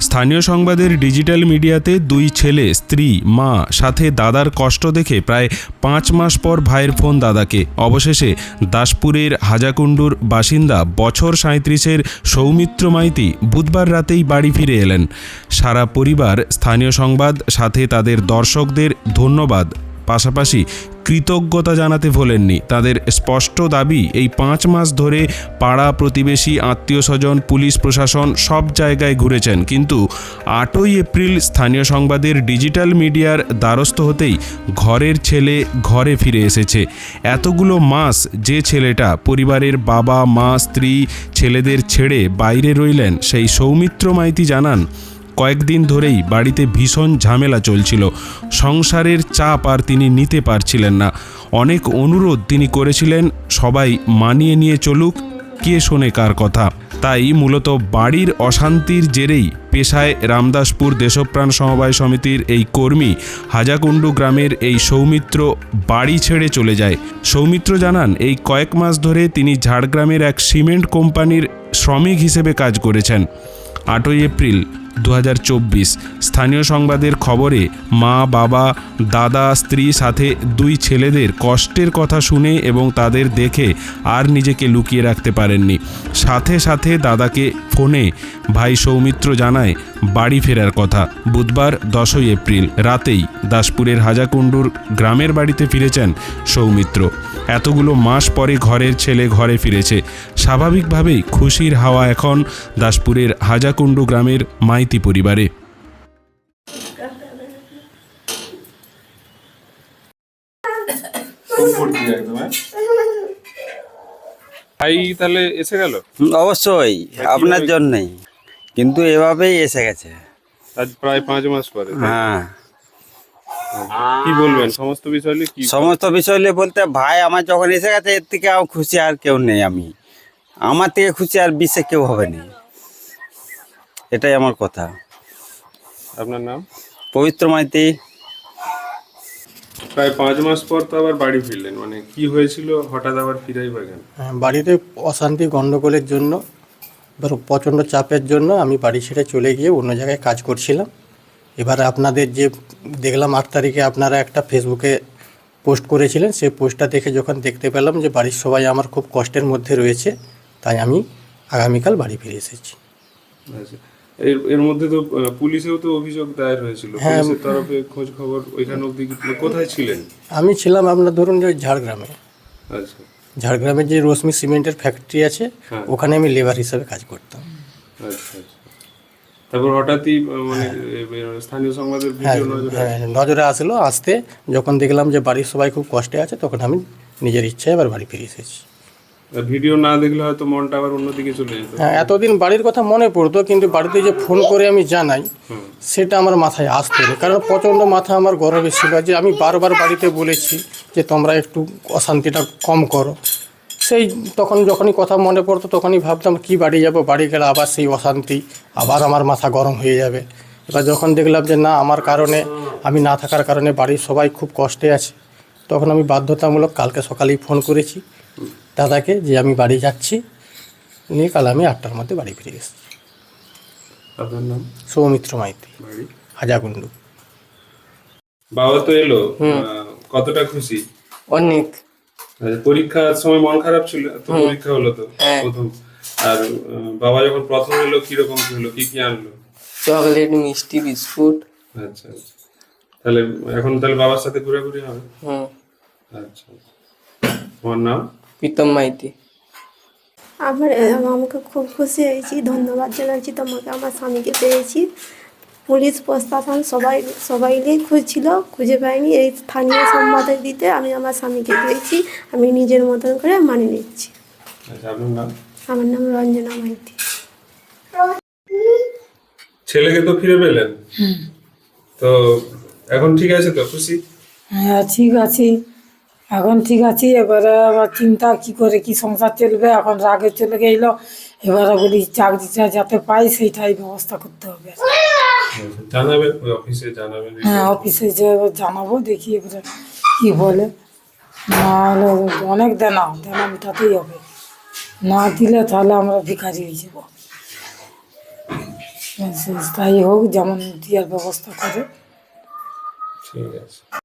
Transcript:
স্থানীয় সংবাদের ডিজিটাল মিডিয়াতে দুই ছেলে, স্ত্রী, মা সাথে দাদার কষ্ট দেখে প্রায় পাঁচ মাস পর ভাইয়ের ফোন দাদাকে। অবশেষে দাসপুরের হাজাকুণ্ডুর বাসিন্দা বছর সাঁত্রিশের সৌমিত্র মাইতি বুধবার রাতেই বাড়ি ফিরে এলেন। সারা পরিবার স্থানীয় সংবাদ, সাথে তাদের দর্শকদের ধন্যবাদ। পাশাপাশি কৃতজ্ঞতা জানাতে ভোলেননি। তাদের স্পষ্ট দাবি, এই পাঁচ মাস ধরে পাড়া প্রতিবেশী, আত্মীয় স্বজন, পুলিশ প্রশাসন সব জায়গায় ঘুরেছেন। কিন্তু আটই এপ্রিল স্থানীয় সংবাদের ডিজিটাল মিডিয়ার দ্বারস্থ হতেই ঘরের ছেলে ঘরে ফিরে এসেছে। এতগুলো মাস যে ছেলেটা পরিবারের বাবা, মা, স্ত্রী, ছেলেদের ছেড়ে বাইরে রইলেন, সেই সৌমিত্র মাইতি জানান কয়েকদিন ধরেই বাড়িতে ভীষণ ঝামেলা চলছিল। সংসারের চাপ আর তিনি নিতে পারছিলেন না। অনেক অনুরোধ তিনি করেছিলেন, সবাই মানিয়ে নিয়ে চলুক, কে শোনে কার কথা। তাই মূলত বাড়ির অশান্তির জেরেই পেশায় রামদাসপুর দেশপ্রাণ সমবায় সমিতির এই কর্মী হাজাকুণ্ডু গ্রামের এই সৌমিত্র বাড়ি ছেড়ে চলে যায়। সৌমিত্র জানান, এই কয়েক মাস ধরে তিনি ঝাড়গ্রামের এক সিমেন্ট কোম্পানির শ্রমিক হিসেবে কাজ করেছেন। আটই এপ্রিল দু হাজার চব্বিশ। স্থানীয় সংবাদের খবরে মা, বাবা, দাদা, স্ত্রী সাথে দুই ছেলেদের কষ্টের কথা শুনে এবং তাদের দেখে আর নিজেকে লুকিয়ে রাখতে পারেননি। সাথে সাথে দাদাকে ফোনে ভাই সৌমিত্র জানায়, বাড়ি ফেরার কথা। বুধবার দশই এপ্রিল রাতেই দাসপুরের হাজাকুণ্ডুর গ্রামের বাড়িতে ফিরেছেন সৌমিত্র। এতগুলো মাস পরে ঘরের ছেলে ঘরে ফিরেছে। স্বাভাবিকভাবেই খুশির হাওয়া এখন দাসপুরের হাজাকুণ্ডু গ্রামের মাইতি পরিবারে। ভাই তাহলে এসে গেল? অবশ্যই আপনার জন্যই। কিন্তু এভাবেই এসে গেছে। আজ প্রায় পাঁচ মাস পরে হ্যাঁ। কি বলবেন সমস্ত বিষয় নিয়ে কি? সমস্ত বিষয় নিয়ে বলতে ভাই আমার যখন এসে গেছে এর থেকে আর খুশি আর কেউ নেই আমি। আমার থেকে খুশি আর বিশ্বে কেউ হবে না। এটাই আমার কথা। আপনার নাম? পবিত্র মাইতি। প্রায় পাঁচ মাস পর তো আবার বাড়ি ফিরলেন মানে কি হয়েছিল? হঠাৎ আবার ফিরাই বা কেন হ্যাঁ, বাড়িতে অশান্তি গণ্ডগোলের জন্য এবার প্রচণ্ড চাপের জন্য আমি বাড়ি ছেড়ে চলে গিয়ে অন্য জায়গায় কাজ করছিলাম। এবার আপনাদের যে দেখলাম আট তারিখে আপনারা একটা ফেসবুকে পোস্ট করেছিলেন সেই পোস্টটা দেখে যখন দেখতে পেলাম যে বাড়ির সবাই আমার খুব কষ্টের মধ্যে রয়েছে তাই আমি আগামীকাল বাড়ি ফিরে এসেছি। আচ্ছা। এর এর মধ্যে তো পুলিশেও তো অভিযোগ দায়ের হয়েছিল। হ্যাঁ। পুলিশের তরফে খোঁজ খবর ওইখানে অব্দি কি- কোথায় ছিলেন? আমি ছিলাম আপনার ধরুন যে ঝাড়গ্রামে। আচ্ছা। ঝাড়গ্রামে যে রশ্মি সিমেন্টের ফ্যাক্টরি আছে হ্যাঁ। ওখানে আমি লেবার হিসাবে কাজ করতাম। আচ্ছা আচ্ছা। তারপর হঠাৎই মানে এ, স্থানীয় সংবাদের হ্যাঁ ভিডিও নজরে হ্যাঁ আসলো আসতে যখন দেখলাম যে বাড়ির সবাই খুব কষ্টে আছে তখন আমি নিজের ইচ্ছায় আবার বাড়ি ফিরে এসেছি। ভিডিও না দেখলে হয়তো মনটা আবার অন্যদিকে চলে যেত। হ্যাঁ এতদিন বাড়ির কথা মনে পড়তো কিন্তু বাড়িতে যে ফোন করে আমি জানাই সেটা আমার মাথায় আসতো না। কারণ প্রচণ্ড মাথা আমার গরমে ছিল। যে আমি বারবার বাড়িতে বলেছি যে তোমরা একটু অশান্তিটা কম করো। সেই তখন যখনই কথা মনে পড়তো তখনই ভাবতাম কি বাড়ি যাব? বাড়ি গেলে আবার সেই অশান্তি আবার আমার মাথা গরম হয়ে যাবে। এবার যখন দেখলাম যে না আমার কারণে আমি না থাকার কারণে বাড়ির সবাই খুব কষ্টে আছে তখন আমি বাধ্যতামূলক কালকে সকালেই ফোন করেছি। দাদাকে যে আমি বাড়ি যাচ্ছি নিয়ে কাল আমি আটটার মধ্যে বাড়ি ফিরে এসেছি। আপনার নাম? সৌমিত্র মাইতি। হাজাকুণ্ডু বাবা তো এলো। কতটা খুশি? অনেক। আচ্ছা, পরীক্ষার সময় মন খারাপ ছিল তো পরীক্ষা হলো তো প্রথম। আর বাবা যখন প্রথম এলো কীরকম কি হলো কি কি আনলো? চকলেট মিষ্টি বিস্কুট। আচ্ছা আচ্ছা। তাহলে এখন তাহলে বাবার সাথে ঘোরাঘুরি হবে? হুম। আচ্ছা। তোমার নাম? প্রীতম মাইতি। আমার আমাকে খুব খুশি হয়েছি ধন্যবাদ জানাচ্ছি তোমাকে আমার স্বামীকে পেয়েছি। পুলিশ প্রশাসন সবাই সবাই সবাইকেই খুঁজছিল খুঁজে পাইনি। এই স্থানীয় সংবাদে দিতে আমি আমার স্বামীকে পেয়েছি আমি নিজের মতন করে মানিয়ে নিচ্ছি। আচ্ছা আমার নাম রঞ্জনা মাইতি। ছেলেকে তো ফিরে পেলেন? তো এখন ঠিক আছে তো খুশি? হ্যাঁ ঠিক আছে। এখন ঠিক আছে এবারে আবার চিন্তা কি করে কি সংসার চলবে? এখন রাগে চলে গেল এবারে বলি চাকরিটা যাতে পাই সেইটাই ব্যবস্থা করতে হবে। জানাবেন অফিসে জানাবেন হ্যাঁ অফিসে যে জানাব দেখি এবারে কি বলে। না হলে অনেক দেনা দেনা মেটাতেই হবে। না দিলে তাহলে আমরা ভিখারি হয়ে যাব। তাই হোক যেমন দেওয়ার ব্যবস্থা করে। ঠিক আছে।